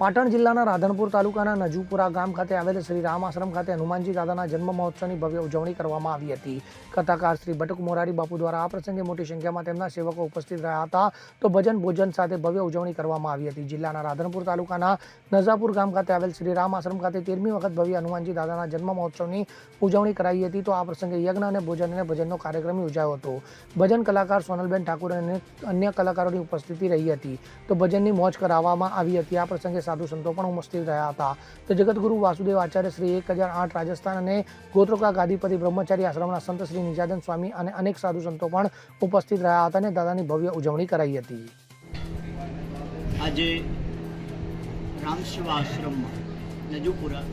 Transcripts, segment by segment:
પાટણ જિલ્લાના રાધનપુર તાલુકાના નજુપુરા ગામ ખાતે આવેલ શ્રી રામ આશ્રમ ખાતે હનુમાનજી દાદાના જન્મ મહોત્સવની ભવ્ય ઉજવણી કરવામાં આવી હતી. કથાકાર શ્રી ભટક મોરારી બાપુ દ્વારા આ પ્રસંગે મોટી સંખ્યામાં તેમના સેવકો ઉપસ્થિત રહ્યા હતા. તો ભજન ભોજન સાથે ભવ્ય ઉજવણી કરવામાં આવી હતી. જિલ્લાના રાધનપુર તાલુકાના નજાપુર ગામ ખાતે આવેલ શ્રી રામ આશ્રમ ખાતે તેરમી વખત ભવ્ય હનુમાનજી દાદાના જન્મ મહોત્સવની ઉજવણી કરાઈ હતી. તો આ પ્રસંગે યજ્ઞ અને ભોજન અને ભજનનો કાર્યક્રમ યોજાયો હતો. ભજન કલાકાર સોનલબેન ઠાકુર અને અન્ય કલાકારોની ઉપસ્થિતિ રહી હતી. તો ભજનની મોજ કરાવવામાં આવી હતી. આ પ્રસંગે સાધુ સંતો પણ ઉપસ્થિત રહ્યા હતા. તો જગતગુરુ વાસુદેવ આચાર્ય શ્રી એક હજાર આઠ રાજસ્થાન અને ગોત્રોકા ગાદીપતિ બ્રહ્મચારી આશ્રમના સંત શ્રી નિજાદન સ્વામી અને અનેક સાધુ સંતો પણ ઉપસ્થિત રહ્યા હતા અને દાદાની ભવ્ય ઉજવણી કરાઈ હતી. આજે રામશિવ આશ્રમમાં નજુપુરા,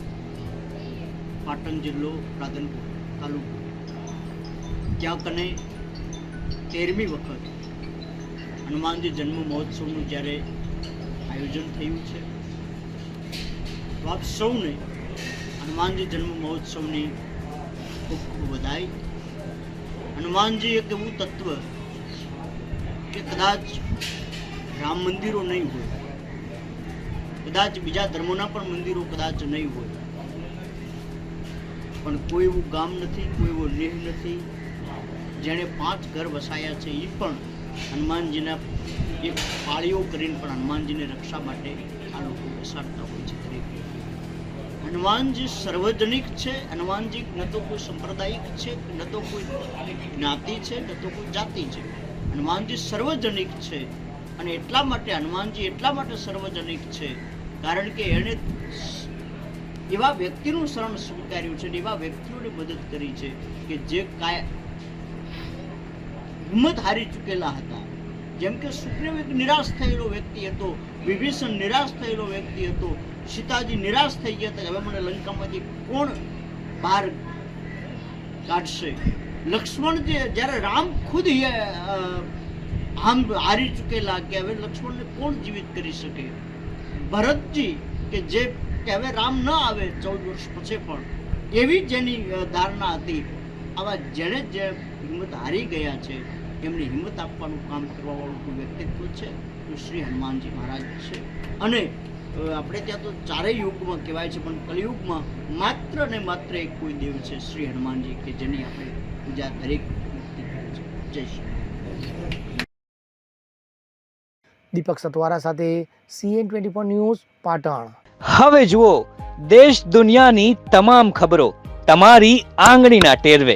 પાટણ જિલ્લો, રાધનપુર તાલુકો. ત્યાં કને તેરમી વખત હનુમાનજી જન્મ મહોત્સવનું જ્યારે આયોજન થયું છે તો આપ સૌને હનુમાનજી જન્મ મહોત્સવની ખૂબ ખૂબ વધાઈ હનુમાનજી એક એવું તત્વ કે કદાચ રામ મંદિરો નહીં હોય, કદાચ બીજા ધર્મોના પણ મંદિરો કદાચ નહીં હોય. પણ કોઈ એવું ગામ નથી, કોઈ એવો લેહ નથી. જેણે પાંચ ઘર વસાયા છે એ પણ હનુમાનજીના એક પાળીઓ કરીને પણ હનુમાનજીની રક્ષા માટે આ લોકો વસાડતા હોય છે દરેક. હનુમાનજી સર્વજનિક છે, હનુમાનજી ન તો કોઈ સંપ્રદાયિક છે, ન તો કોઈ જ્ઞાતિ છે, ન તો કોઈ જાતિ છે. હનુમાનજી સર્વજનિક છે અને એટલા માટે હનુમાનજી એટલા માટે સર્વજનિક છે કારણ કે એણે એવા વ્યક્તિનું શરણ સ્વીકાર્યું છે એવા વ્યક્તિઓને મદદ કરી છે કે જે કાય હિંમત હારી ચૂકેલા હતા. જેમ કે સુગ્રીવ એક નિરાશ થયેલો વ્યક્તિ હતો, વિભીષણ નિરાશ થયેલો વ્યક્તિ હતો, સીતાજી નિરાશ થઈ ગયા હતા હવે મને લંકામાંથી કોણ બહાર કાઢશે? લક્ષ્મણ જે જ્યારે રામ ખુદ આમ હારી ચૂકેલા કે હવે લક્ષ્મણને કોણ જીવિત કરી શકે? ભરતજી કે જે કે હવે રામ ન આવે ચૌદ વર્ષ પછી પણ, એવી જેની ધારણા હતી. આવા જેણે જે હિંમત હારી ગયા છે. એમને હિંમત આપવાનું કામ કરવા વાળું કોઈ વ્યક્તિત્વ છે તો શ્રી હનુમાનજી મહારાજ છે. અને આપણે ત્યાં તો ચારેય યુગમાં કહેવાય છે પણ કલયુગમાં માત્ર ને માત્ર એક કોઈ દેવ છે શ્રી હનુમાનજી કે જેની આપણે પૂજા દરેક વ્યક્તિ કરે છે. જય શ્રી દીપક સતવારા સાથે CN twenty four news Patan. હવે જુઓ દેશ દુનિયાની તમામ ખબરો તમારી આંગળીના ટેરવે.